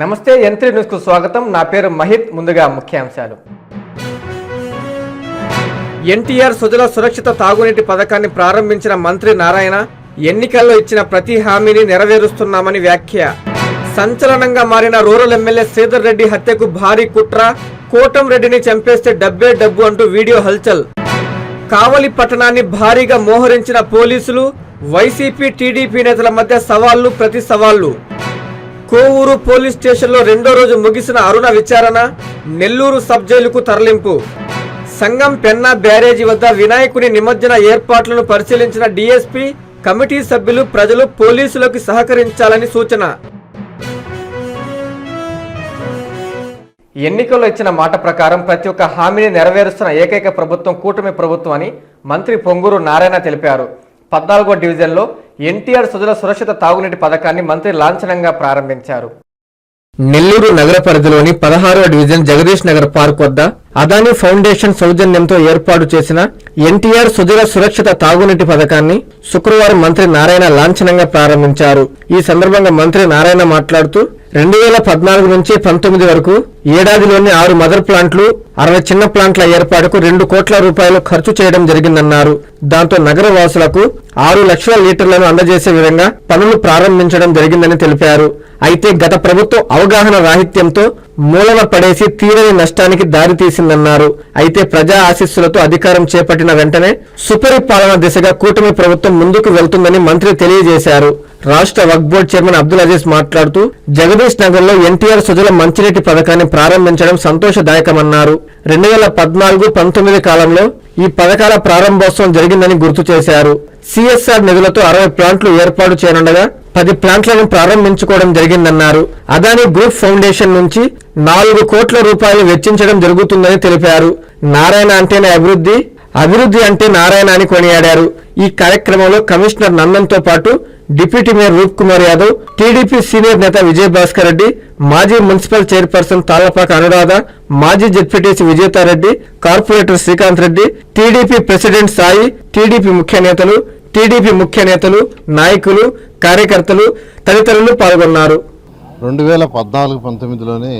నమస్తే ఎంత్రీ న్యూస్కు స్వాగతం. నా పేరు మహిత్. ముందుగా ముఖ్యాంశాలు. ఎన్టీఆర్ సుజల సురక్షిత తాగునీటి పథకాన్ని ప్రారంభించిన మంత్రి నారాయణ ఎన్నికల్లో ఇచ్చిన ప్రతి హామీని నెరవేరుస్తున్నామని వ్యాఖ్య. సంచలనంగా మారిన రూరల్ ఎమ్మెల్యే శ్రీధర్ రెడ్డి హత్యకు భారీ కుట్ర. కోటం రెడ్డిని చంపేస్తే డబ్బే డబ్బు అంటూ వీడియో హల్చల్. కావలి పట్టణాన్ని భారీగా మోహరించిన పోలీసులు వైసీపీ టీడీపీ నేతల మధ్య సవాళ్ళు ప్రతి సవాళ్ళు. కోవూరు పోలీస్ స్టేషన్లో రెండో రోజు ముగిసిన అరుణ విచారణ నెల్లూరు సబ్ జైలుకు తరలింపు. సంగం పెన్నా బ్యారేజీ వద్ద వినాయకుని నిమజ్జన ఏర్పాట్లను పరిశీలించిన డీఎస్పీ కమిటీ సభ్యులు ప్రజలు పోలీసులకు సహకరించాలని సూచన. ఎన్నికల్లో ఇచ్చిన మాట ప్రకారం ప్రతి ఒక్క హామీని నెరవేరుస్తున్న ఏకైక ప్రభుత్వం కూటమి ప్రభుత్వం అని మంత్రి పొంగూరు నారాయణ తెలిపారు. పద్నాలుగో డివిజన్లో ఎన్టీఆర్ సుజల సురక్షిత తాగునీటి పథకాన్ని మంత్రి లాంఛనంగా ప్రారంభించారు. నెల్లూరు నగర పరిధిలోని పదహారవ డివిజన్ జగదీష్ నగర్ పార్క్ వద్ద అదాని ఫౌండేషన్ సౌజన్యంతో ఏర్పాటు చేసిన ఎన్టీఆర్ సుజల సురక్షిత తాగునీటి పథకాన్ని శుక్రవారం మంత్రి నారాయణ లాంఛనంగా ప్రారంభించారు. ఈ సందర్భంగా మంత్రి నారాయణ మాట్లాడుతూ రెండు వేల పద్నాలుగు నుంచి పంతొమ్మిది వరకు ఏడాదిలోని ఆరు మదర్ ప్లాంట్లు అరవై చిన్న ప్లాంట్ల ఏర్పాటుకు రెండు కోట్ల రూపాయలు ఖర్చు చేయడం జరిగిందన్నారు. దాంతో నగర వాసులకు ఆరు లక్షల లీటర్లను అందజేసే విధంగా పనులు ప్రారంభించడం జరిగిందని తెలిపారు. అయితే గత ప్రభుత్వం అవగాహన రాహిత్యంతో మూలన పడేసి తీరని నష్టానికి దారితీసిందన్నారు అయితే ప్రజా ఆశీస్సులతో అధికారం చేపట్టిన వెంటనే సుపరిపాలన దిశగా కూటమి ప్రభుత్వం ముందుకు వెళ్తుందని మంత్రి తెలియజేశారు. రాష్ట్ర వక్ బోర్డు చైర్మన్ అబ్దుల్ అజీజ్ మాట్లాడుతూ జగదీష్ నగర్లో ఎన్టీఆర్ సుజల మంచినీటి పథకాన్ని ప్రారంభించడం సంతోషదాయకమన్నారు. రెండు వేల పద్నాలుగు పంతొమ్మిది కాలంలో ఈ పథకాల ప్రారంభోత్సవం జరిగిందని గుర్తు చేశారు. సిఎస్ఆర్ నిధులతో అరవై ప్లాంట్లు ఏర్పాటు చేయనుండగా పది ప్లాంట్లను ప్రారంభించుకోవడం జరిగిందన్నారు. అదాని గ్రూప్ ఫౌండేషన్ నుంచి నాలుగు కోట్ల రూపాయలు వెచ్చించడం జరుగుతుందని తెలిపారు. నారాయణ అంటేనే అభివృద్ధి అభివృద్ధి అంటే నారాయణ అని కొనియాడారు. ఈ కార్యక్రమంలో కమిషనర్ నందన్తో పాటు deputy mayor Roop Kumar Yadav TDP senior నేత విజయ్ భాస్కర్ రెడ్డి మాజీ మున్సిపల్ చైర్పర్సన్ తాళ్ళపాక అనురాధ మాజీ ZPTC Vijethareddy corporator Srikanth Reddy TDP president Sai TDP ముఖ్య నేతలు టీడీపీ ముఖ్య నేతలు నాయకులు కార్యకర్తలు తదితరులు పాల్గొన్నారు. రెండు వేల పద్నాలుగు పంతొమ్మిదిలోనే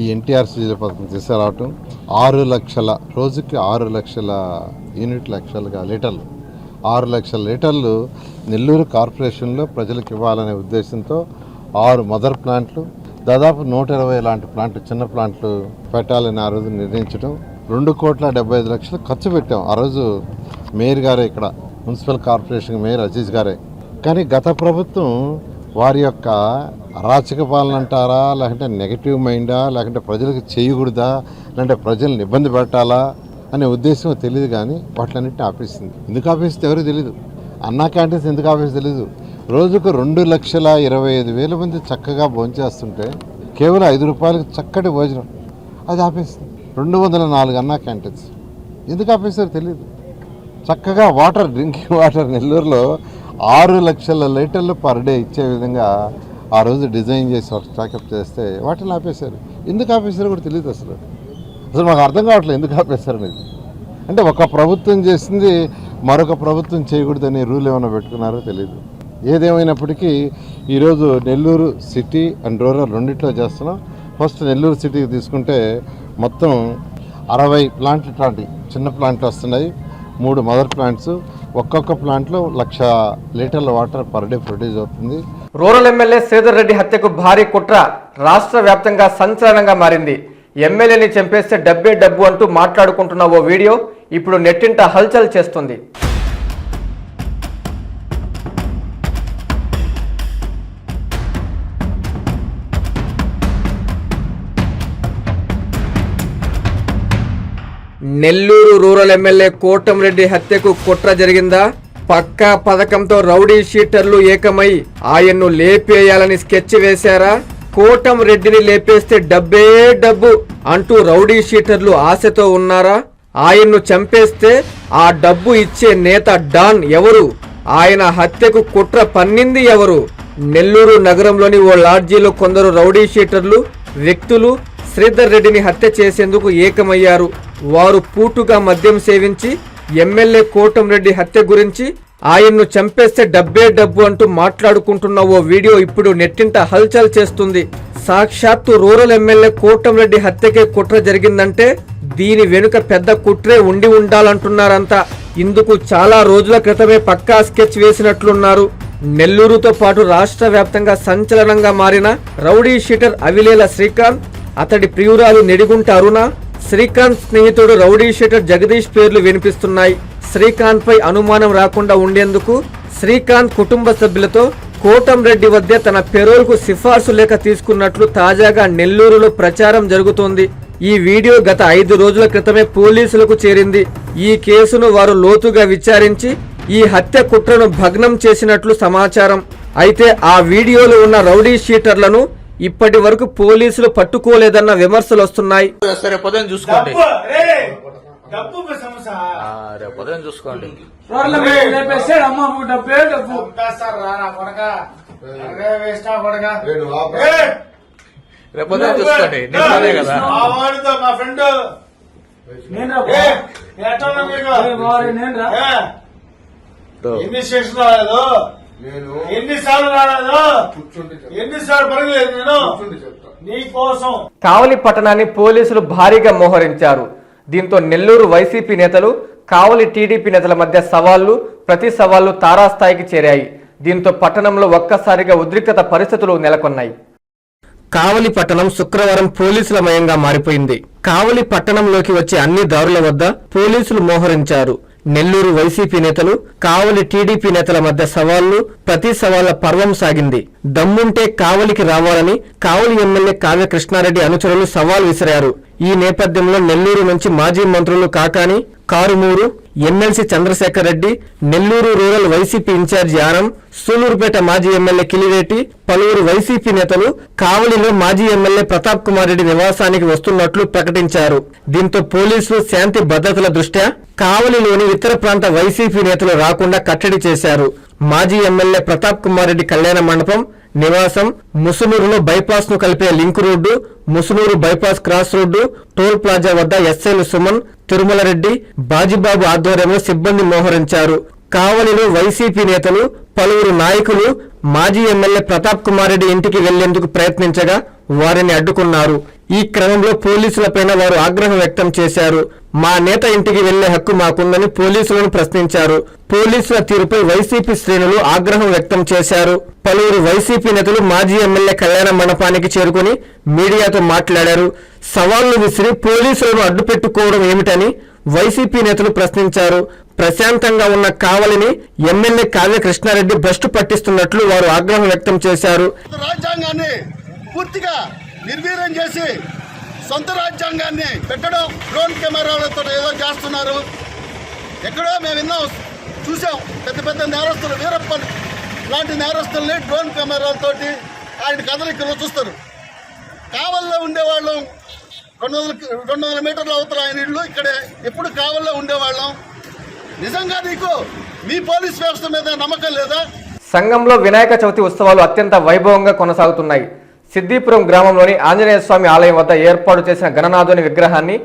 ఈ ఎన్టీఆర్ సీజన్ పథకం తీసుకురావటం ఆరు లక్షల రోజుకి ఆరు లక్షల యూనిట్ లక్షలుగా లీటర్లు. ఆరు లక్షల లీటర్లు నెల్లూరు కార్పొరేషన్లో ప్రజలకు ఇవ్వాలనే ఉద్దేశంతో ఆరు మదర్ ప్లాంట్లు దాదాపు నూట ఇరవై లాంటి ప్లాంట్లు చిన్న ప్లాంట్లు పెట్టాలని ఆ రోజు నిర్ణయించడం రెండు కోట్ల డెబ్బై ఐదు లక్షలు ఖర్చు పెట్టాం. ఆ రోజు మేయర్ గారే ఇక్కడ మున్సిపల్ కార్పొరేషన్ మేయర్ అజీజ్ గారే. కానీ గత ప్రభుత్వం వారి యొక్క అరాచక పాలన అంటారా లేకుంటే నెగటివ్ మైండా లేకుంటే ప్రజలకు చేయకూడదా లేదంటే ప్రజల్ని ఇబ్బంది పెట్టాలా అనే ఉద్దేశం తెలియదు కానీ వాటిలన్నింటినీ ఆపేసింది. ఎందుకు ఆపేస్తే ఎవరు తెలియదు అన్నా క్యాంటీన్స్ ఎందుకు ఆపేసి తెలియదు రోజుకు రెండు లక్షల ఇరవై ఐదు వేల మంది చక్కగా భోంచేస్తుంటే కేవలం ఐదు రూపాయలకు చక్కటి భోజనం. అది ఆపేసింది. రెండు వందల నాలుగు అన్నా క్యాంటీన్స్. ఎందుకు ఆపేసారో తెలియదు చక్కగా వాటర్ డ్రింకింగ్ వాటర్ నెల్లూరులో ఆరు లక్షల లీటర్లు పర్ డే ఇచ్చే విధంగా ఆ రోజు డిజైన్ చేసి స్టాకప్ చేస్తే వాటిని ఆపేశారు. ఎందుకు ఆపేశారో కూడా తెలియదు అసలు. అసలు మాకు అర్థం కావట్లేదు ఎందుకు ఆపేశారు అనేది అంటే ఒక ప్రభుత్వం చేసింది మరొక ప్రభుత్వం చేయకూడదనే రూల్ ఏమైనా పెట్టుకున్నారో తెలియదు ఏదేమైనప్పటికీ ఈరోజు నెల్లూరు సిటీ అండ్ రూరల్ రెండిట్లో చేస్తున్నాం. ఫస్ట్ నెల్లూరు సిటీకి తీసుకుంటే మొత్తం అరవై ప్లాంట్లు ఇట్లాంటి చిన్న ప్లాంట్లు వస్తున్నాయి. మూడు మదర్ ప్లాంట్స్ ఒక్కొక్క ప్లాంట్లో లక్ష లీటర్ల వాటర్ పర్ డే ప్రొడ్యూస్ అవుతుంది. రూరల్ ఎమ్మెల్యే శ్రీధర్ రెడ్డి హత్యకు భారీ కుట్ర రాష్ట్ర వ్యాప్తంగా సంచలనంగా మారింది. ఎమ్మెల్యేని చంపేస్తే డబ్బే డబ్బు అంటూ మాట్లాడుకుంటున్న ఓ వీడియో ఇప్పుడు నెట్టింట హల్చల్ చేస్తుంది. నెల్లూరు రూరల్ ఎమ్మెల్యే కోటంరెడ్డి హత్యకు కుట్ర జరిగిందా? పక్కా పథకంతో రౌడీ షీటర్లు ఏకమై ఆయన్ను లేపేయాలని స్కెచ్ వేశారా? కోటం రెడ్డిని లేపేస్తే డబ్బే డబ్బు అంటూ రౌడీ షీటర్లు ఆశతో ఉన్నారా? ఆయన్ను చంపేస్తే ఆ డబ్బు ఇచ్చే నేత డాన్ ఎవరు? ఆయన హత్యకు కుట్ర పన్నింది ఎవరు? నెల్లూరు నగరంలోని ఓ లాడ్జీలో కొందరు రౌడీ షీటర్లు వ్యక్తులు శ్రీధర్ రెడ్డిని హత్య చేసేందుకు ఏకమయ్యారు. వారు పూటుగా మద్యం సేవించి ఎమ్మెల్యే కోటంరెడ్డి హత్య గురించి ఆయన్ను చంపేస్తే డబ్బే డబ్బు అంటూ మాట్లాడుకుంటున్న ఓ వీడియో ఇప్పుడు నెట్టింట హల్చల్ చేస్తుంది. సాక్షాత్తు రూరల్ ఎమ్మెల్యే కోటంరెడ్డి హత్యకే కుట్ర జరిగిందంటే దీని వెనుక పెద్ద కుట్రే ఉండి ఉండాలంటున్నారంతా ఇందుకు చాలా రోజుల క్రితమే పక్కా స్కెచ్ వేసినట్లున్నారు. నెల్లూరుతో పాటు రాష్ట్ర వ్యాప్తంగా సంచలనంగా మారిన రౌడీ షీటర్ అవిలేల శ్రీకాంత్ అతడి ప్రియురాలు నెడిగుంట అరుణ శ్రీకాంత్ స్నేహితుడు రౌడీ షీటర్ జగదీష్ పేర్లు వినిపిస్తున్నాయి. శ్రీకాంత్ పై అనుమానం రాకుండా ఉండేందుకు శ్రీకాంత్ కుటుంబ సభ్యులతో కోటంరెడ్డి వద్ద తన పెరోల్కు సిఫార్సు లేఖ తీసుకున్నట్లు తాజాగా నెల్లూరులో ప్రచారం జరుగుతోంది. ఈ వీడియో గత ఐదు రోజుల క్రితమే పోలీసులకు చేరింది. ఈ కేసును వారు లోతుగా విచారించి ఈ హత్య కుట్రను భగ్నం చేసినట్లు సమాచారం. అయితే ఆ వీడియోలో ఉన్న రౌడీ షీటర్లను ఇప్పటి వరకు పోలీసులు పట్టుకోలేదన్న విమర్శలు వస్తున్నాయి. సరే పొద్దున చూసుకోండి. డబ్బు సమస్య రేపు పొద్దున చూసుకోండి. అమ్మ డబ్బే రా నా వేస్ట్ కొడక. నేను రేపు పొద్దున చూసుకోండి. నిన్ననే కదా. మా వాడితో మా ఫ్రెండ్. నేను నేను. ఎన్ని స్టేషన్ రాలేదు నేను ఎన్ని సార్లు రాలేదు? కూర్చుంటే చెప్తా. ఎన్ని సార్లు పడగలేదు నేను. నీ కోసం కావలి పట్టణాన్ని పోలీసులు భారీగా మోహరించారు. దీంతో నెల్లూరు వైసీపీ నేతలు కావలి టీడీపీ నేతల మధ్య సవాళ్ళు ప్రతి సవాళ్ళు తారాస్థాయికి చేరాయి. దీంతో పట్టణంలో ఒక్కసారిగా ఉద్రిక్తత పరిస్థితులు నెలకొన్నాయి. కావలి పట్టణం శుక్రవారం పోలీసుల మయంగా మారిపోయింది. కావలి పట్టణంలోకి వచ్చే అన్ని దారుల వద్ద పోలీసులు మోహరించారు. నెల్లూరు వైసీపీ నేతలు కావలి టీడీపీ నేతల మధ్య సవాళ్ళు ప్రతి సవాళ్ళ పర్వం సాగింది. దమ్ముంటే కావలికి రావాలని కావలి ఎమ్మెల్యే కావ్య కృష్ణారెడ్డి అనుచరులు సవాల్ విసిరారు. ఈ నేపథ్యంలో నెల్లూరు నుంచి మాజీ మంత్రులు Kakani Karumuru MLC Chandrasekhar Reddy Nellore rural YCP incharge Yanam Sullurpeta మాజీ ఎమ్మెల్యే కిలిరెడ్డి పలువురు వైసీపీ నేతలు కావలిలో మాజీ ఎమ్మెల్యే ప్రతాప్ కుమార్ రెడ్డి నివాసానికి వస్తున్నట్లు ప్రకటించారు. దీంతో పోలీసులు శాంతి భద్రతల దృష్ట్యా కావలిలోని ఇతర ప్రాంత వైసీపీ నేతలు రాకుండా కట్టడి చేశారు. మాజీ ఎమ్మెల్యే ప్రతాప్ కుమార్ రెడ్డి కళ్యాణ మండపం నివాసం ముసునూరులో బైపాస్ను కలిపే link road Musunuru bypass cross road toll plaza వద్ద ఎస్ఐలు సుమన్ తిరుమలరెడ్డి బాజీబాబు ఆధ్వర్యంలో సిబ్బంది మోహరించారు. కావలిలో వైసీపీ నేతలు పలువురు నాయకులు మాజీ ఎమ్మెల్యే ప్రతాప్ కుమార్ రెడ్డి ఇంటికి వెళ్ళేందుకు ప్రయత్నించగా వారిని అడ్డుకున్నారు. ఈ క్రమంలో పోలీసులపైన వారు ఆగ్రహం వ్యక్తం చేశారు. మా నేత ఇంటికి వెళ్ళే హక్కు మాకుందని పోలీసులను ప్రశ్నించారు. పోలీసుల తీరుపై వైసీపీ శ్రేణులు ఆగ్రహం వ్యక్తం చేశారు. పలువురు వైసీపీ నేతలు మాజీ ఎమ్మెల్యే కళ్యాణ మండపానికి చేరుకుని మీడియాతో మాట్లాడారు. సవాళ్ళు విసిరి పోలీసులను అడ్డుపెట్టుకోవడం ఏమిటని వైసీపీ నేతలు ప్రశ్నించారు. ప్రశాంతంగా ఉన్న కావలిని ఎమ్మెల్యే కావ్య కృష్ణారెడ్డి భ్రష్టు పట్టిస్తున్నట్లు వారు ఆగ్రహం వ్యక్తం చేశారు. రాజ్యాంగాన్ని పూర్తిగా నిర్వీర్యం చేసి సొంత రాజ్యాంగాన్ని పెట్టడం డ్రోన్ కెమెరాలతో ఏదో చేస్తున్నారు. ఎక్కడో మేము విన్నాం చూసాం పెద్ద పెద్ద నేరస్తులు వీరప్ప లాంటి నేరస్తుల్ని డ్రోన్ కెమెరాలతోటి ఆయన కదలికలు చూస్తారు. కావల్లో ఉండేవాళ్ళం. రెండు వందల రెండు వందల మీటర్ల అవతల ఆయన ఇళ్ళు ఇక్కడే. ఎప్పుడు కావల్లో ఉండేవాళ్ళం. నిజంగా నీకు మీ పోలీస్ వ్యవస్థ మీద నమ్మకం లేదా? సంఘంలో వినాయక చవితి ఉత్సవాలు అత్యంత వైభవంగా కొనసాగుతున్నాయి. సిద్దిపురం గ్రామంలోని ఆంజనేయ స్వామి ఆలయం వద్ద ఏర్పాటు చేసిన గణనాథుని విగ్రహాన్ని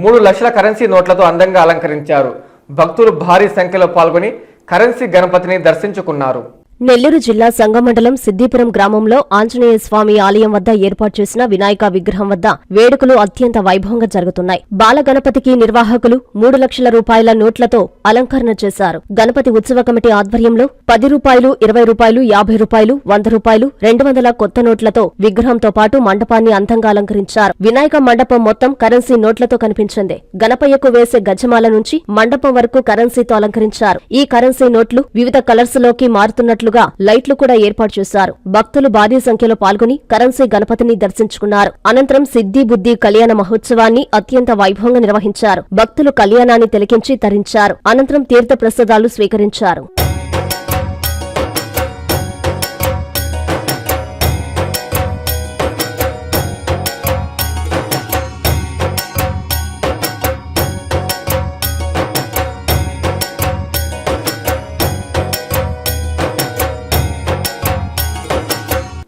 మూడు లక్షల కరెన్సీ నోట్లతో అందంగా అలంకరించారు. భక్తులు భారీ సంఖ్యలో పాల్గొని కరెన్సీ గణపతిని దర్శించుకున్నారు. నెల్లూరు జిల్లా సంగమండలం సిద్దిపురం గ్రామంలో ఆంజనేయ స్వామి ఆలయం వద్ద ఏర్పాటు చేసిన వినాయక విగ్రహం వద్ద వేడుకలు అత్యంత వైభవంగా జరుగుతున్నాయి. బాల గణపతికి నిర్వాహకులు మూడు లక్షల రూపాయల నోట్లతో అలంకరణ చేశారు. గణపతి ఉత్సవ కమిటీ ఆధ్వర్యంలో పది రూపాయలు ఇరవై రూపాయలు యాభై రూపాయలు వంద రూపాయలు రెండు వందల కొత్త నోట్లతో విగ్రహంతో పాటు మండపాన్ని అందంగా అలంకరించారు. వినాయక మండపం మొత్తం కరెన్సీ నోట్లతో కనిపించింది. గణపయ్యకు వేసే గజమాల నుంచి మండపం వరకు కరెన్సీతో అలంకరించారు. ఈ కరెన్సీ నోట్లు వివిధ కలర్స్లోకి మారుతున్నట్లు పాటుగా లైట్లు కూడా ఏర్పాటు చేశారు. భక్తులు భారీ సంఖ్యలో పాల్గొని కరెన్సీ గణపతిని దర్శించుకున్నారు. అనంతరం సిద్ధి బుద్ధి కళ్యాణ మహోత్సవాన్ని అత్యంత వైభవంగా నిర్వహించారు. భక్తులు కళ్యాణాన్ని తిలకించి తరించారు. అనంతరం తీర్థ ప్రసాదాలు స్వీకరించారు.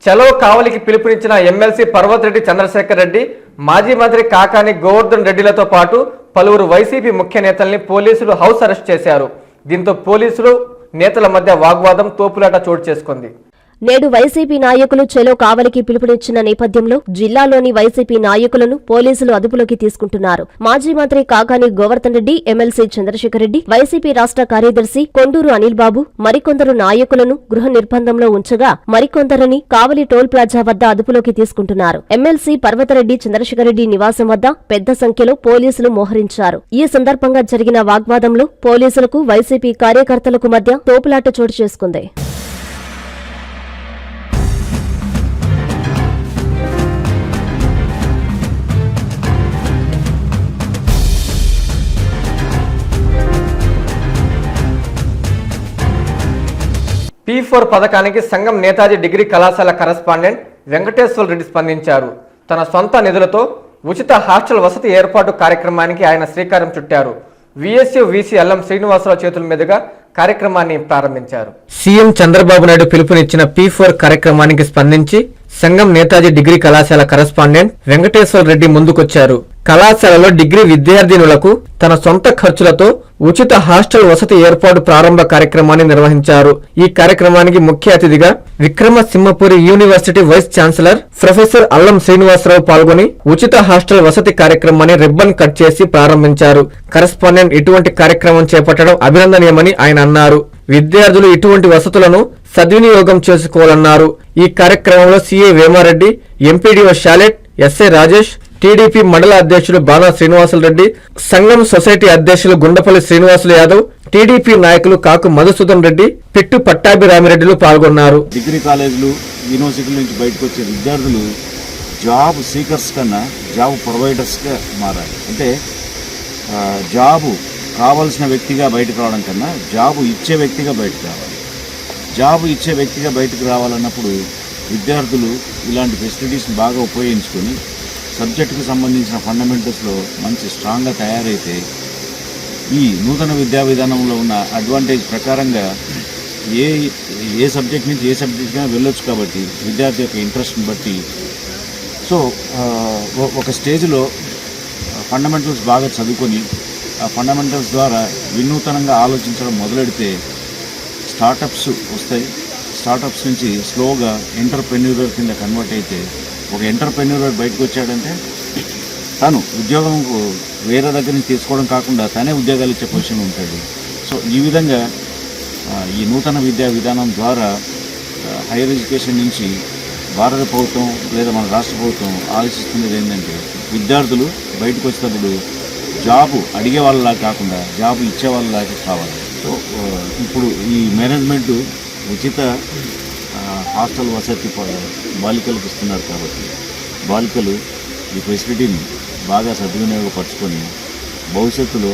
చలో కావలికి పిలుపునిచ్చిన ఎమ్మెల్సీ పర్వతిరెడ్డి చంద్రశేఖర్ రెడ్డి మాజీ మంత్రి కాకాని గోవర్ధన్ రెడ్డిలతో పాటు పలువురు వైసీపీ ముఖ్య నేతల్ని పోలీసులు హౌస్ అరెస్ట్ చేశారు. దీంతో పోలీసులు నేతల మధ్య వాగ్వాదం తోపులాట చోటు చేసుకుంది. నేడు వైసీపీ నాయకులు చెలో కావలికి పిలుపునిచ్చిన నేపథ్యంలో జిల్లాలోని వైసీపీ నాయకులను పోలీసులు అదుపులోకి తీసుకుంటున్నారు. మాజీ మంత్రి కాకాని గోవర్ధన్ రెడ్డి ఎమ్మెల్సీ చంద్రశేఖర్ రెడ్డి వైసీపీ రాష్ట్ర కార్యదర్శి కొండూరు అనిల్ బాబు మరికొందరు నాయకులను గృహ నిర్బంధంలో ఉంచగా మరికొందరిని కావలి టోల్ ప్లాజా వద్ద అదుపులోకి తీసుకుంటున్నారు. ఎమ్మెల్సీ పర్వతరెడ్డి చంద్రశేఖర్ రెడ్డి నివాసం వద్ద పెద్ద సంఖ్యలో పోలీసులు మోహరించారు. ఈ సందర్భంగా జరిగిన వాగ్వాదంలో పోలీసులకు వైసీపీ కార్యకర్తలకు మధ్య తోపులాట చోటు చేసుకుంది. పీ ఫోర్ పథకానికి సంఘం నేతాజీ డిగ్రీ కళాశాల కరస్పాండెంట్ వెంకటేశ్వర రెడ్డి స్పందించారు. తన సొంత నిధులతో ఉచిత హాస్టల్ వసతి ఏర్పాటు కార్యక్రమానికి ఆయన శ్రీకారం చుట్టారు. విఎస్యు విసి అల్లం శ్రీనివాసరావు చేతుల మీదుగా కార్యక్రమాన్ని ప్రారంభించారు. సీఎం చంద్రబాబు నాయుడు పిలుపునిచ్చిన పీ ఫోర్ కార్యక్రమానికి స్పందించి సంఘం నేతాజీ డిగ్రీ కళాశాల కరస్పాండెంట్ వెంకటేశ్వర రెడ్డి ముందుకొచ్చారు. కళాశాలలో డిగ్రీ విద్యార్థినులకు తన సొంత ఖర్చులతో ఉచిత హాస్టల్ వసతి ఏర్పాటు ప్రారంభ కార్యక్రమాన్ని నిర్వహించారు. ఈ కార్యక్రమానికి ముఖ్య అతిథిగా Vikramasimhapuri university vice chancellor professor Allam Srinivasarao పాల్గొని ఉచిత హాస్టల్ వసతి కార్యక్రమాన్ని రిబ్బన్ కట్ చేసి ప్రారంభించారు. కరస్పాండెంట్ ఇటువంటి కార్యక్రమం చేపట్టడం అభినందనీయమని ఆయన అన్నారు. విద్యార్థులు ఇటువంటి వసతులను సద్వినియోగం చేసుకోవాలన్నారు. ఈ కార్యక్రమంలో CA Vemareddy MPDO Shalet SI Rajesh TDP మండల అధ్యక్షులు బాణా శ్రీనివాసులరెడ్డి సంఘం సొసైటీ అధ్యక్షులు గుండపల్లి శ్రీనివాసులు యాదవ్ టీడీపీ నాయకులు కాకు మధుసూదన్ రెడ్డి పిట్టు పట్టాభిరామిరెడ్డిలు పాల్గొన్నారు. డిగ్రీ కాలేజీలు యూనివర్సిటీల నుంచి బయటకు వచ్చే విద్యార్థులు జాబ్ సీకర్స్ కన్నా జాబ్ ప్రొవైడర్స్గా మారాలి. అంటే జాబు కావాల్సిన వ్యక్తిగా బయటకు రావడం కన్నా జాబు ఇచ్చే వ్యక్తిగా బయటకు రావాలి. జాబ్ ఇచ్చే వ్యక్తిగా బయటకు రావాలన్నప్పుడు విద్యార్థులు ఇలాంటి ఫెసిలిటీస్ని బాగా ఉపయోగించుకొని సబ్జెక్టుకు సంబంధించిన ఫండమెంటల్స్లో మంచి స్ట్రాంగ్గా తయారైతే ఈ నూతన విద్యా విధానంలో ఉన్న అడ్వాంటేజ్ ప్రకారంగా ఏ ఏ సబ్జెక్ట్ నుంచి ఏ సబ్జెక్ట్గా వెళ్ళొచ్చు కాబట్టి విద్యార్థి యొక్క ఇంట్రెస్ట్ని బట్టి. సో ఒక స్టేజ్లో ఫండమెంటల్స్ బాగా చదువుకొని ఆ ఫండమెంటల్స్ ద్వారా వినూతనంగా ఆలోచించడం మొదలెడితే స్టార్టప్స్ వస్తాయి. స్టార్టప్స్ నుంచి స్లోగా ఎంటర్ప్రెన్యూరర్ కింద కన్వర్ట్ అయితే ఒక ఎంటర్ప్రెన్యూరర్ బయటకు వచ్చాడంటే తను ఉద్యోగం వేరే దగ్గర నుంచి తీసుకోవడం కాకుండా తనే ఉద్యోగాలు ఇచ్చే పొజిషన్ ఉంటాడు. సో ఈ విధంగా ఈ నూతన విద్యా విధానం ద్వారా హైయర్ ఎడ్యుకేషన్ నుంచి భారత ప్రభుత్వం లేదా మన రాష్ట్ర ప్రభుత్వం ఆలోచిస్తున్నది ఏంటంటే విద్యార్థులు బయటకు వచ్చేటప్పుడు జాబు అడిగే వాళ్ళలా కాకుండా జాబు ఇచ్చే వాళ్ళలాగా కావాలి. ఇప్పుడు ఈ మేనేజ్మెంట్ ఉచిత హాస్టల్ వసతి బాలికలకు ఇస్తున్నారు కాబట్టి బాలికలు ఈ ఫెసిలిటీని బాగా సద్వినియోగపరచుకొని భవిష్యత్తులో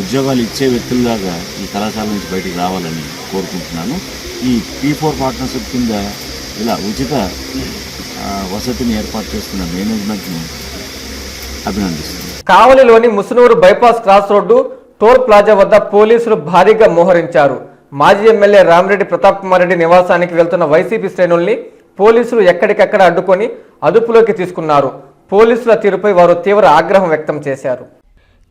ఉద్యోగాలు ఇచ్చే వ్యక్తుల్లాగా ఈ కళాశాల నుంచి బయటికి రావాలని కోరుకుంటున్నాను. ఈ పీ ఫోర్ పార్ట్నర్షిప్ కింద ఇలా ఉచిత వసతిని ఏర్పాటు చేస్తున్న మేనేజ్మెంట్ను అభినందిస్తున్నాను. కావలిలోని Musunuru bypass cross road toll plaza వద్ద పోలీసులు భారీగా మోహరించారు. మాజీ ఎమ్మెల్యే రామిరెడ్డి ప్రతాప్ కుమార్ రెడ్డి నివాసానికి వెళ్తున్న వైసీపీ శ్రేణుల్ని పోలీసులు ఎక్కడికక్కడ అడ్డుకొని అదుపులోకి తీసుకున్నారు. పోలీసుల తీరుపై వారు తీవ్ర ఆగ్రహం వ్యక్తం చేశారు.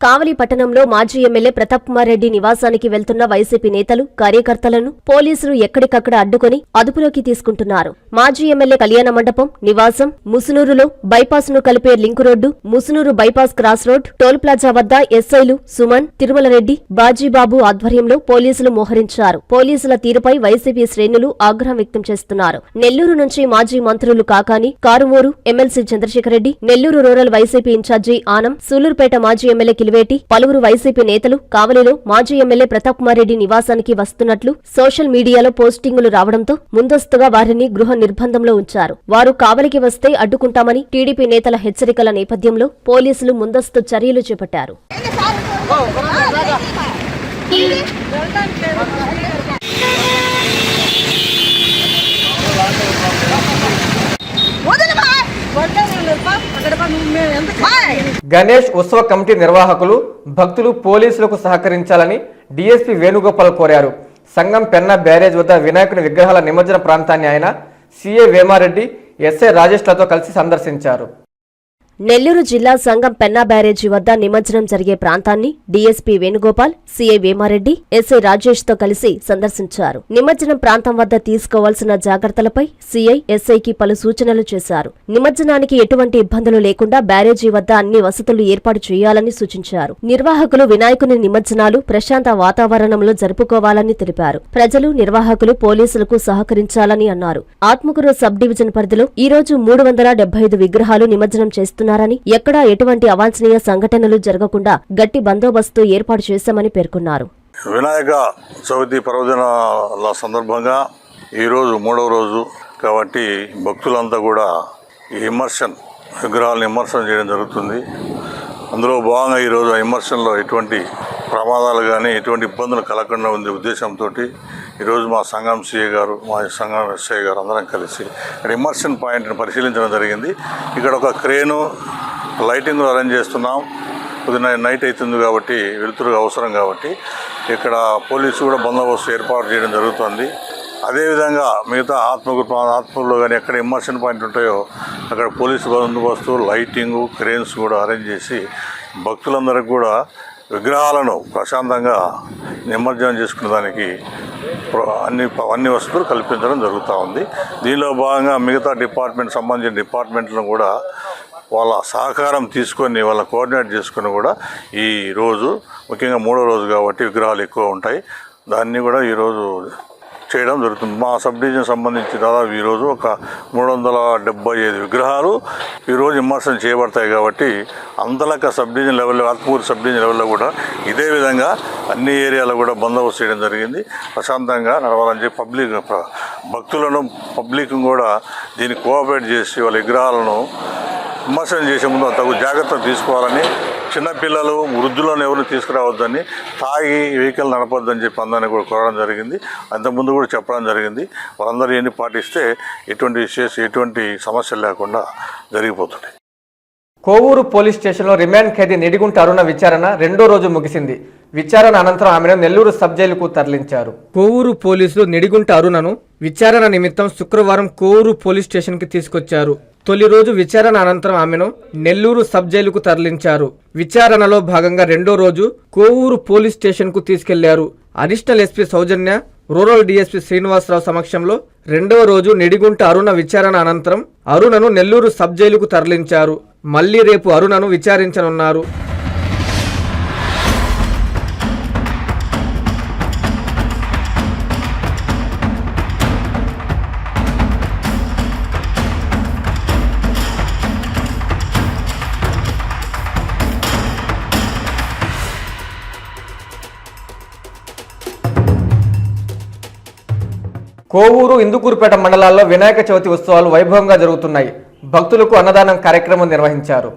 కావలి పట్టణంలో మాజీ ఎమ్మెల్యే ప్రతాప్ కుమార్ రెడ్డి నివాసానికి వెళ్తున్న వైసీపీ నేతలు కార్యకర్తలను పోలీసులు ఎక్కడికక్కడ అడ్డుకొని అదుపులోకి తీసుకుంటున్నారు. మాజీ ఎమ్మెల్యే కళ్యాణ మండపం నివాసం ముసునూరులో బైపాస్ను కలిపే link road Musunuru bypass cross road toll plaza వద్ద ఎస్ఐలు సుమన్ తిరుమల రెడ్డి బాజీబాబు ఆధ్వర్యంలో పోలీసులు మోహరించారు. పోలీసుల తీరుపై వైసీపీ శ్రేణులు ఆగ్రహం వ్యక్తం చేస్తున్నారు. నెల్లూరు నుంచి మాజీ మంత్రులు Kakani Karumuru MLC Chandrasekhar Reddy Nellore rural YCP incharge Anam Sullurpeta మాజీ ఎమ్మెల్యే కిలివేటి పలువురు వైసీపీ నేతలు కావలిలో మాజీ ఎమ్మెల్యే ప్రతాప్ కుమార్ రెడ్డి నివాసానికి వస్తున్నట్లు సోషల్ మీడియాలో పోస్టింగులు రావడంతో ముందస్తుగా వారిని గృహ నిర్బంధంలో ఉంచారు. వారు కావలికి వస్తే అడ్డుకుంటామని టీడీపీ నేతల హెచ్చరికల నేపథ్యంలో పోలీసులు ముందస్తు చర్యలు చేపట్టారు. గణేష్ ఉత్సవ కమిటీ నిర్వాహకులు భక్తులు పోలీసులకు సహకరించాలని డిఎస్పి వేణుగోపాల్ కోరారు. సంఘం పెన్న బ్యారేజ్ వద్ద వినాయకుని విగ్రహాల నిమజ్జన ప్రాంతాన్ని ఆయన సిఏ వేమారెడ్డి ఎస్ఐ రాజేష్లతో కలిసి సందర్శించారు. నెల్లూరు జిల్లా సంఘం పెన్నా బ్యారేజీ వద్ద నిమజ్జనం జరిగే ప్రాంతాన్ని DSP Venugopal CI Vemareddy SI రాజేష్తో కలిసి సందర్శించారు. నిమజ్జనం ప్రాంతం వద్ద తీసుకోవాల్సిన జాగ్రత్తలపై సీఐ ఎస్ఐకి పలు సూచనలు చేశారు. నిమజ్జనానికి ఎటువంటి ఇబ్బందులు లేకుండా బ్యారేజీ వద్ద అన్ని వసతులు ఏర్పాటు చేయాలని సూచించారు. నిర్వాహకులు వినాయకుని నిమజ్జనాలు ప్రశాంత వాతావరణంలో జరుపుకోవాలని తెలిపారు. ప్రజలు నిర్వాహకులు పోలీసులకు సహకరించాలని అన్నారు. ఆత్మకూరు సబ్ డివిజన్ పరిధిలో ఈ రోజు మూడు వందల ఐదు విగ్రహాలు నిమజ్జనం చేస్తున్నారని ఎక్కడా ఎటువంటి అవాంఛనీయ సంఘటనలు జరగకుండా గట్టి బందోబస్తు ఏర్పాటు చేశామని పేర్కొన్నారు. వినాయక చవితి పర్వదినాల సందర్భంగా ఈరోజు మూడవ రోజు కాబట్టి భక్తులంతా కూడా ఈ విగ్రహాలను ఇమ్మర్షన్ చేయడం జరుగుతుంది. అందులో భాగంగా ఈరోజు ఆ ఇమ్మర్షన్లో ఎటువంటి ప్రమాదాలు కానీ ఎటువంటి ఇబ్బందులు కలగకుండా ఉంది ఉద్దేశంతో ఈరోజు మా సంఘం సిఏ గారు మా సంఘం ఎస్ఐ గారు అందరం కలిసి ఇక్కడ ఇమర్షన్ పాయింట్ని పరిశీలించడం జరిగింది. ఇక్కడ ఒక క్రేను లైటింగ్ అరేంజ్ చేస్తున్నాం. కొద్దిగా నైట్ అవుతుంది కాబట్టి వెలుతురు అవసరం కాబట్టి ఇక్కడ పోలీసు కూడా బందోబస్తు ఏర్పాటు చేయడం జరుగుతుంది. అదేవిధంగా మిగతా ఆత్మగురు ఆత్మగురులో కానీ ఎక్కడ ఇమ్మర్షన్ పాయింట్ ఉంటాయో అక్కడ పోలీసు బందోబస్తు లైటింగు క్రేన్స్ కూడా అరేంజ్ చేసి భక్తులందరికీ కూడా విగ్రహాలను ప్రశాంతంగా నిమజ్జనం చేసుకునే దానికి అన్ని అన్ని వసతులు కల్పించడం జరుగుతూ ఉంది. దీనిలో భాగంగా మిగతా డిపార్ట్మెంట్ సంబంధించిన డిపార్ట్మెంట్లను కూడా వాళ్ళ సహకారం తీసుకొని వాళ్ళ కోఆర్డినేట్ చేసుకొని కూడా ఈ రోజు ముఖ్యంగా మూడో రోజు కాబట్టి విగ్రహాలు ఎక్కువ ఉంటాయి. దాన్ని కూడా ఈరోజు చేయడం జరుగుతుంది. మా సబ్ డివిజన్ సంబంధించి దాదాపు ఈరోజు ఒక మూడు వందల డెబ్బై ఐదు విగ్రహాలు ఈరోజు విమర్శనం చేయబడతాయి కాబట్టి అందలక సబ్ డివిజన్ లెవెల్లో ఆత్మూరు సబ్ డివిజన్ లెవెల్లో కూడా ఇదే విధంగా అన్ని ఏరియాలో కూడా బందోబస్తు చేయడం జరిగింది. ప్రశాంతంగా నడవాలని చెప్పి పబ్లిక్ భక్తులను పబ్లిక్ కూడా దీన్ని కోఆపరేట్ చేసి వాళ్ళ విగ్రహాలను విమర్శనం చేసే ముందు తగు జాగ్రత్తలు తీసుకోవాలని చిన్నపిల్లలు వృద్ధులను ఎవరిని తీసుకురావద్దని తాగి వెహికల్ నడపొద్దని చెప్పి అందరినీ కూడా కోరడం జరిగింది. అంతకుముందు కూడా చెప్పడం జరిగింది. వాళ్ళందరూ ఎన్ని పాటిస్తే ఎటువంటి విశేష ఎటువంటి సమస్యలు లేకుండా జరిగిపోతుంది కోవూరు పోలీస్ స్టేషన్లో రిమాండ్ ఖైదీ నిడిగుంట అరుణ విచారణ రెండో రోజు ముగిసింది. విచారణ అనంతరం ఆమెను నెల్లూరు సబ్ జైలుకు తరలించారు. కోవూరు పోలీసులు నిడిగుంట అరుణను విచారణ నిమిత్తం శుక్రవారం కోవూరు పోలీస్ స్టేషన్కి తీసుకొచ్చారు. తొలి రోజు విచారణ అనంతరం ఆమెను నెల్లూరు సబ్ జైలుకు తరలించారు. విచారణలో భాగంగా రెండో రోజు కోవూరు పోలీస్ స్టేషన్కు తీసుకెళ్ళారు. Additional SP Soujanya rural DSP Srinivasarao సమక్షంలో రెండవ రోజు నిడిగుంట అరుణ విచారణ అనంతరం అరుణను నెల్లూరు సబ్ జైలుకు తరలించారు. మళ్ళీ రేపు అరుణను విచారించనున్నారు. కోవూరు ఇందుకూరుపేట మండలాల్లో వినాయక చవితి ఉత్సవాలు వైభవంగా జరుగుతున్నాయి. భక్తులకు అన్నదానం కార్యక్రమం నిర్వహించారు.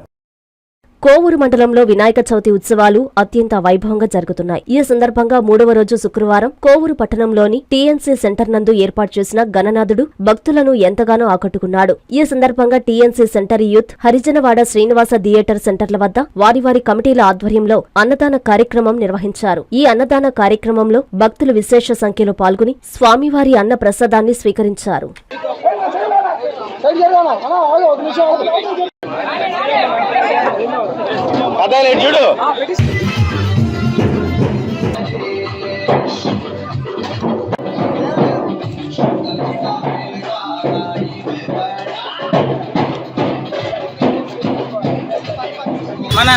కోవూరు మండలంలో వినాయక చవితి ఉత్సవాలు అత్యంత వైభవంగా జరుగుతున్నాయి. ఈ సందర్భంగా మూడవ రోజు శుక్రవారం కోవూరు పట్టణంలోని టీఎన్సీ సెంటర్ నందు ఏర్పాటు చేసిన గణనాథుడు భక్తులను ఎంతగానో ఆకట్టుకున్నాడు. ఈ సందర్భంగా TNC centre youth Harijanawada Srinivasa theatre సెంటర్ల వద్ద వారి వారి కమిటీల ఆధ్వర్యంలో అన్నదాన కార్యక్రమం నిర్వహించారు. ఈ అన్నదాన కార్యక్రమంలో భక్తులు విశేష సంఖ్యలో పాల్గొని స్వామివారి అన్న ప్రసాదాన్ని స్వీకరించారు. అదే చూడు. మన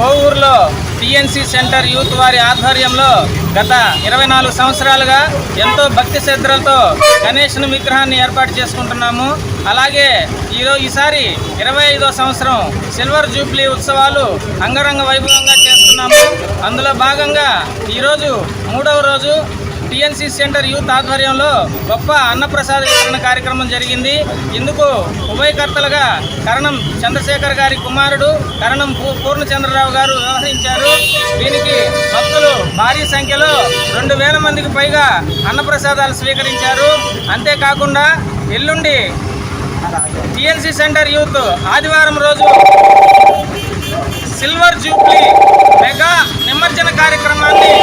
కోవూరులో టిఎన్సీ సెంటర్ యూత్ వారి ఆధ్వర్యంలో గత ఇరవై నాలుగు సంవత్సరాలుగా ఎంతో భక్తి శ్రద్ధలతో గణేష్ను విగ్రహాన్ని ఏర్పాటు చేసుకుంటున్నాము. అలాగే ఈరోజు ఈసారి ఇరవై ఐదో సంవత్సరం సిల్వర్ జూబ్లీ ఉత్సవాలు అంగరంగ వైభవంగా చేస్తున్నాము. అందులో భాగంగా ఈరోజు మూడవ రోజు టిఎన్సి సెంటర్ యూత్ ఆధ్వర్యంలో గొప్ప అన్నప్రసాద వితరణ కార్యక్రమం జరిగింది. ఇందుకు ఉభయకర్తలుగా కరణం చంద్రశేఖర్ గారి కుమారుడు కరణం పూ- పూర్ణచంద్రరావు గారు వ్యవహరించారు. దీనికి భక్తులు భారీ సంఖ్యలో రెండు వేల మందికి పైగా అన్నప్రసాదాలు స్వీకరించారు. అంతేకాకుండా ఎల్లుండి టిఎన్సి సెంటర్ యూత్ ఆదివారం రోజు సిల్వర్ జూబ్లీ మెగా నిమజ్జన కార్యక్రమాన్ని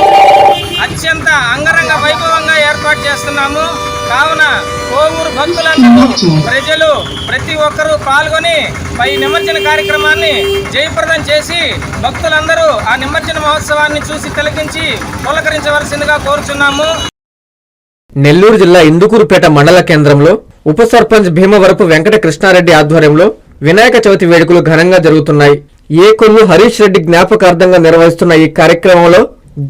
అత్యంత అంగరంగ వైభవంగా ఏర్పాటు చేస్తున్నాము. కావున కోవూరు భక్తులందరూ ప్రజలు ప్రతి ఒక్కరూ పాల్గొని ఈ నిమజ్జన కార్యక్రమాన్ని జయప్రదం చేసి భక్తులందరూ ఆ నిమజ్జన మహోత్సవాన్ని చూసి తిలకించి పులకరించవలసిందిగా కోరుచున్నాము. నెల్లూరు జిల్లా ఇందుకూరుపేట మండల కేంద్రంలో ఉప సర్పంచ్ భీమవరపు వెంకట కృష్ణారెడ్డి ఆధ్వర్యంలో వినాయక చవితి వేడుకలు ఘనంగా జరుగుతున్నాయి. ఏ కొల్లు హరీష్ రెడ్డి జ్ఞాపకార్థంగా నిర్వహిస్తున్న ఈ కార్యక్రమంలో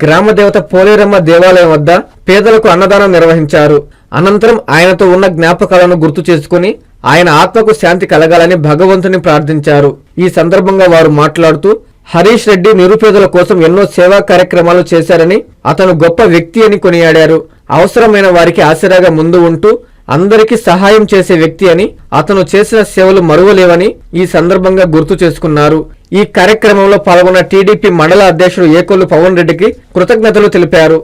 గ్రామ దేవత పోలేరమ్మ దేవాలయం వద్ద పేదలకు అన్నదానం నిర్వహించారు. అనంతరం ఆయనతో ఉన్న జ్ఞాపకాలను గుర్తు చేసుకుని ఆయన ఆత్మకు శాంతి కలగాలని భగవంతుని ప్రార్థించారు. ఈ సందర్భంగా వారు మాట్లాడుతూ హరీష్ రెడ్డి నిరుపేదల కోసం ఎన్నో సేవా కార్యక్రమాలు చేశారని అతను గొప్ప వ్యక్తి అని కొనియాడారు. అవసరమైన వారికి ఆసరాగా ముందు ఉంటూ అందరికీ సహాయం చేసే వ్యక్తి అని అతను చేసిన సేవలు మరువలేవని ఈ సందర్భంగా గుర్తు చేసుకున్నారు. ఈ కార్యక్రమంలో పాల్గొన్న టీడీపీ మండల అధ్యక్షుడు ఏకొల్లు పవన్ రెడ్డికి కృతజ్ఞతలు తెలిపారు.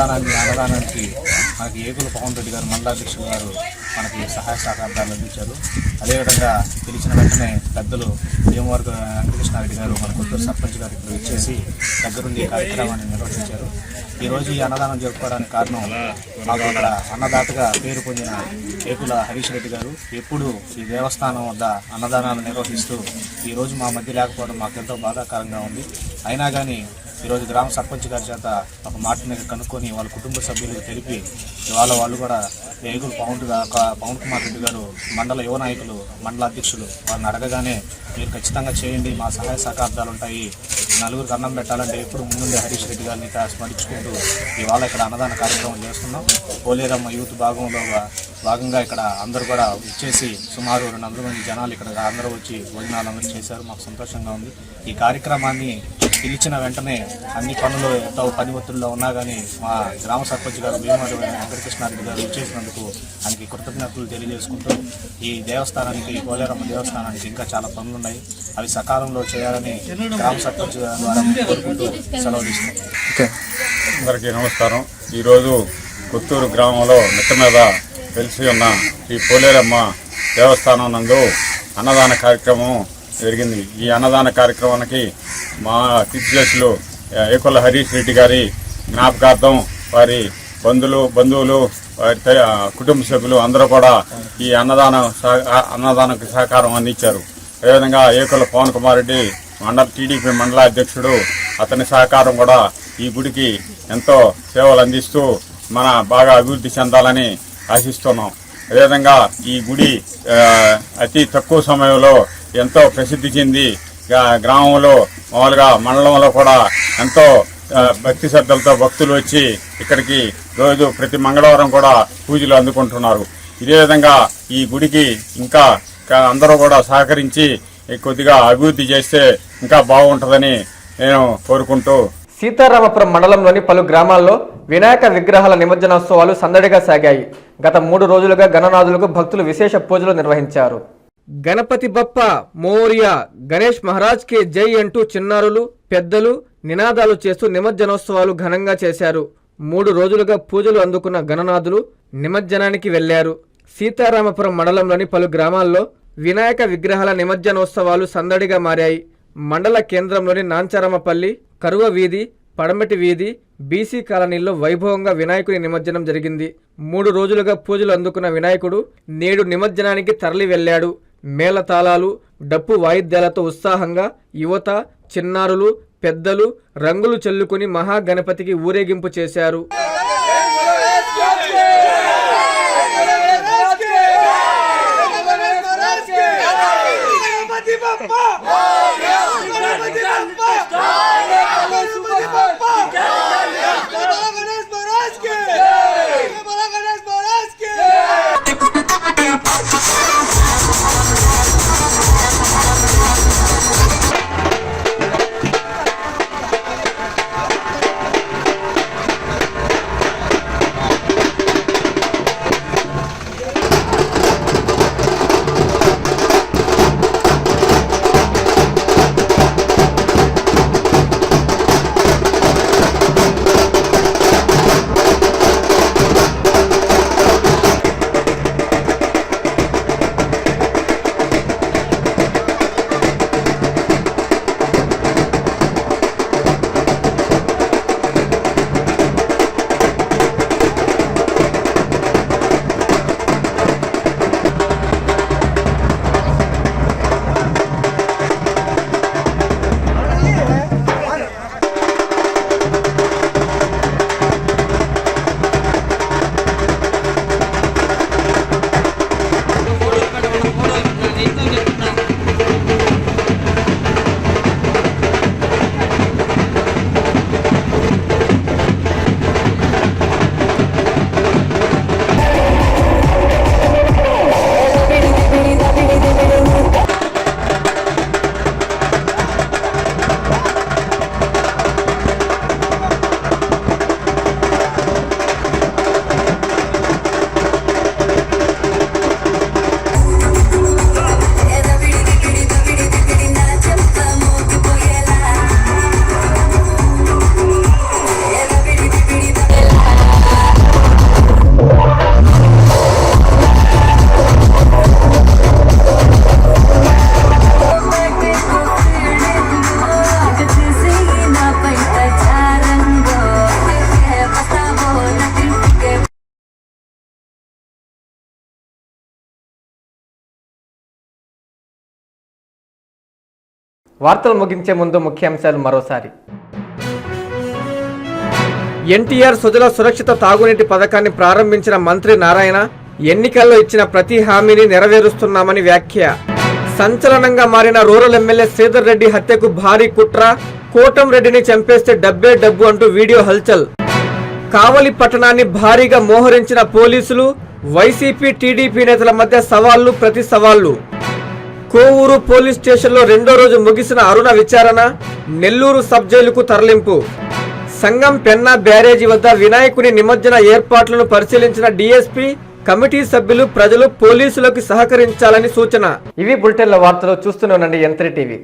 అన్నదానాన్ని అన్నదానానికి మనకి ఏకుల పవన్ రెడ్డి గారు మండలాధ్యక్షులు గారు మనకి సహాయ సహకారాలు అందించారు. అదేవిధంగా పిలిచిన వెంటనే పెద్దలు భీమవరపు వెంకటకృష్ణారెడ్డి గారు మన కొత్తూరు సర్పంచ్ గారు ఇక్కడ వచ్చేసి దగ్గరుండి కార్యక్రమాన్ని నిర్వహించారు. ఈరోజు ఈ అన్నదానం జరుపుకోవడానికి కారణం మాకు అక్కడ అన్నదాతగా పేరు పొందిన ఏకుల హరీష్ రెడ్డి గారు. ఎప్పుడు ఈ దేవస్థానం వద్ద అన్నదానాలు నిర్వహిస్తూ ఈరోజు మా మధ్య లేకపోవడం మాకెంతో బాధాకరంగా ఉంది. అయినా కానీ ఈరోజు గ్రామ సర్పంచ్ గారి చేత ఒక మాట మీద కనుక్కొని వాళ్ళ కుటుంబ సభ్యులకు తెలిపి ఇవాళ వాళ్ళు కూడా ఏగులు పవన్ పవన్ కుమార్ రెడ్డి గారు మండల యువ నాయకులు మండల అధ్యక్షులు. వారిని అడగగానే మీరు ఖచ్చితంగా చేయండి మా సహాయ సహకార్థాలు ఉంటాయి. నలుగురికి అన్నం పెట్టాలంటే ఎప్పుడు ముందుండే హరీష్ రెడ్డి గారిని స్మరించుకుంటూ ఇవాళ ఇక్కడ అన్నదాన కార్యక్రమం చేస్తున్నాం. పోలేరమ్మ యూత్ భాగంలో భాగంగా ఇక్కడ అందరూ కూడా ఇచ్చేసి సుమారు రెండు వందల మంది జనాలు ఇక్కడ అందరూ వచ్చి భోజనాలు అందరూ చేశారు. మాకు సంతోషంగా ఉంది. ఈ కార్యక్రమాన్ని పిలిచిన వెంటనే అన్ని పనులు ఎంతో పని ఒత్తిడిలో ఉన్నా కానీ మా గ్రామ సర్పంచ్ గారు భీమవరం వెంకటకృష్ణారెడ్డి గారు ఇచ్చేసినందుకు ఆయనకి కృతజ్ఞతలు తెలియజేసుకుంటూ ఈ దేవస్థానానికి కోలేరమ్మ దేవస్థానానికి ఇంకా చాలా పనులు ఉన్నాయి. అవి సకాలంలో చేయాలని గ్రామ సర్పంచ్ ద్వారా కోరుకుంటూ సెలవు అందరికీ నమస్కారం. ఈరోజు పుత్తూరు గ్రామంలో మిట్ట మీద వెలిసి ఉన్న ఈ పోలేరమ్మ దేవస్థానం నందు అన్నదాన కార్యక్రమం జరిగింది. ఈ అన్నదాన కార్యక్రమానికి మా తిథిదశులు ఏకొల్ల హరీష్ రెడ్డి గారి జ్ఞాపకార్థం వారి బంధువులు బంధువులు వారి కుటుంబ సభ్యులు అందరూ కూడా ఈ అన్నదాన సహ- అన్నదానకు సహకారం అందించారు. అదేవిధంగా ఏకొల్ల పవన్ కుమార్ రెడ్డి మండల టీడీపీ మండల అధ్యక్షుడు అతని సహకారం కూడా ఈ గుడికి ఎంతో సేవలు అందిస్తూ మన బాగా అభివృద్ధి చెందాలని ఆశిస్తున్నాం. అదేవిధంగా ఈ గుడి అతి తక్కువ సమయంలో ఎంతో ప్రసిద్ధి చెంది గ్రామంలో మామూలుగా మండలంలో కూడా ఎంతో భక్తి శ్రద్ధలతో భక్తులు వచ్చి ఇక్కడికి రోజు ప్రతి మంగళవారం కూడా పూజలు అందుకుంటున్నారు. ఇదే విధంగా ఈ గుడికి ఇంకా అందరూ కూడా సహకరించి కొద్దిగా అభివృద్ధి చేస్తే ఇంకా బాగుంటుందని నేను కోరుకుంటూ సీతారామపురం మండలంలోని పలు గ్రామాల్లో వినాయక విగ్రహాల నిమజ్జనోత్సవాలు సందడిగా సాగాయి. గత మూడు రోజులుగా గణనాథులకు భక్తులు విశేష పూజలు నిర్వహించారు. గణపతి బప్ప మోరియా గణేష్ మహారాజ్కి జై అంటూ చిన్నారులు పెద్దలు నినాదాలు చేస్తూ నిమజ్జనోత్సవాలు ఘనంగా చేశారు. మూడు రోజులుగా పూజలు అందుకున్న గణనాథులు నిమజ్జనానికి వెళ్ళారు సీతారామపురం మండలంలోని పలు గ్రామాల్లో వినాయక విగ్రహాల నిమజ్జనోత్సవాలు సందడిగా మారాయి. మండల కేంద్రంలోని నాంచారమ్మపల్లి కరువ వీధి పడమటి వీధి బీసీ కాలనీల్లో వైభవంగా వినాయకుని నిమజ్జనం జరిగింది. మూడు రోజులుగా పూజలు అందుకున్న వినాయకుడు నేడు నిమజ్జనానికి తరలి వెళ్ళాడు. మేళతాళాలు డప్పు వాయిద్యాలతో ఉత్సాహంగా యువత చిన్నారులు పెద్దలు రంగులు చల్లుకుని మహాగణపతికి ఊరేగింపు చేశారు. వార్తలు ముగించే ముందు ముఖ్యాంశాలు మరోసారి. ఎన్టీఆర్ సుజల సురక్షిత తాగునీటి పథకాన్ని ప్రారంభించిన మంత్రి నారాయణ ఎన్నికల్లో ఇచ్చిన ప్రతి హామీని నెరవేరుస్తున్నామని వ్యాఖ్య. సంచలనంగా మారిన రూరల్ ఎమ్మెల్యే శ్రీధర్ రెడ్డి హత్యకు భారీ కుట్ర కోటం రెడ్డిని చంపేస్తే డబ్బే డబ్బు అంటూ వీడియో హల్చల్. కావలి పట్టణాన్ని భారీగా మోహరించిన పోలీసులు వైసీపీ టీడీపీ నేతల మధ్య సవాళ్ళు ప్రతి సవాళ్ళు. కోవూరు పోలీస్ స్టేషన్లో రెండో రోజు ముగిసిన అరుణ విచారణ నెల్లూరు సబ్ జైలుకు తరలింపు. సంగం పెన్నా బ్యారేజీ వద్ద వినాయకుని నిమజ్జన ఏర్పాట్లను పరిశీలించిన డీఎస్పీ కమిటీ సభ్యులు ప్రజలు పోలీసులకు సహకరించాలని సూచన. ఇవి బులెటిన్ల వార్తలు చూస్తూనే ఉండండి ఎంత్రీ టీవీ